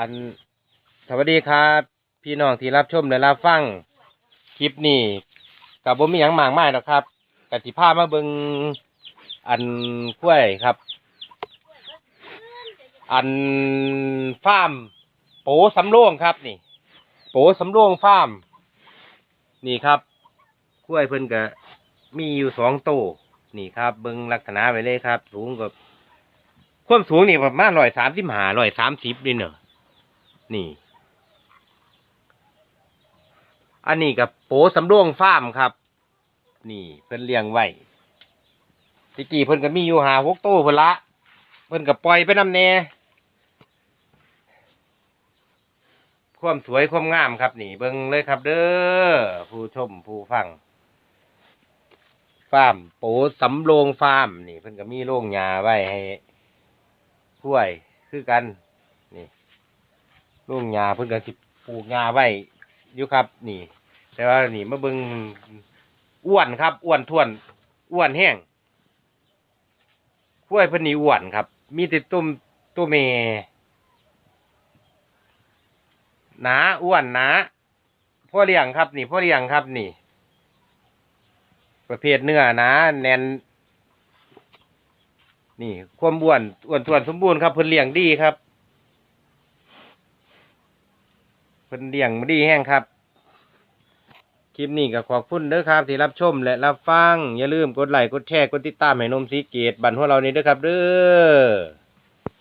อันสวัสดีครับ พี่น้องที่รับชมและรับฟังคลิปนี้กับบ่มีหยังมากมายหรอกครับกติภามาเบิงอันกล้วยครับ อันฟาร์มโปสำโรงครับนี่ โปสำโรงฟาร์มนี่ครับกล้วยเพิ่นก็มีอยู่สองโตนี่ครับเบิงลักษณะไปเลยครับ สูงกับความสูงนี่ประมาณร้อยสามสิบห้าร้อยสามสิบนี่เนอะ นี่ อันนี้กับโปสำโรงฟาร์มครับ นี่เพิ่นเลี้ยงไว้ตะกี้เพิ่นก็มีอยู่หาหกโตวเพิ่นละเพิ่นก็ปล่อยไปน้ำแน่ความสวยความงามครับ นี่เบิ่งเลยครับ เด้อผู้ชมผู้ฟังฟาร์มโปสำโรงฟาร์มนี่เพิ่นก็มีโรงหญ้าไว้ให้ช่วยคือกัน นี่ โรงหญ้าเพิ่นก็สิปลูกหญ้าไว้อยู่ครับ นี่ แต่ว่านี่มาเบิ่งอ้วนครับ อ้วนท้วน อ้วนแห้งกล้วยเพิ่นนี่อ้วนครับ มีแต่ตุ้มตัวเมหนาอ้วนหนาพ่อเลี้ยงครับ นี่พ่อเลี้ยงครับ นี่ ประเภทเนื้อหนาแน่นนี่ ความอ้วนอ้วนท้วนสมบูรณ์ครับเพิ่นเลี้ยงดีครับ เพิ่นเลี้ยงดีแห้งครับ คลิปนี้ก็ขอบคุณเด้อครับ ที่รับชมและรับฟัง อย่าลืมกดไลค์กดแชร์กดติดตามให้นมสีเกตบันหัวเรานี้เด้อครับเด้อ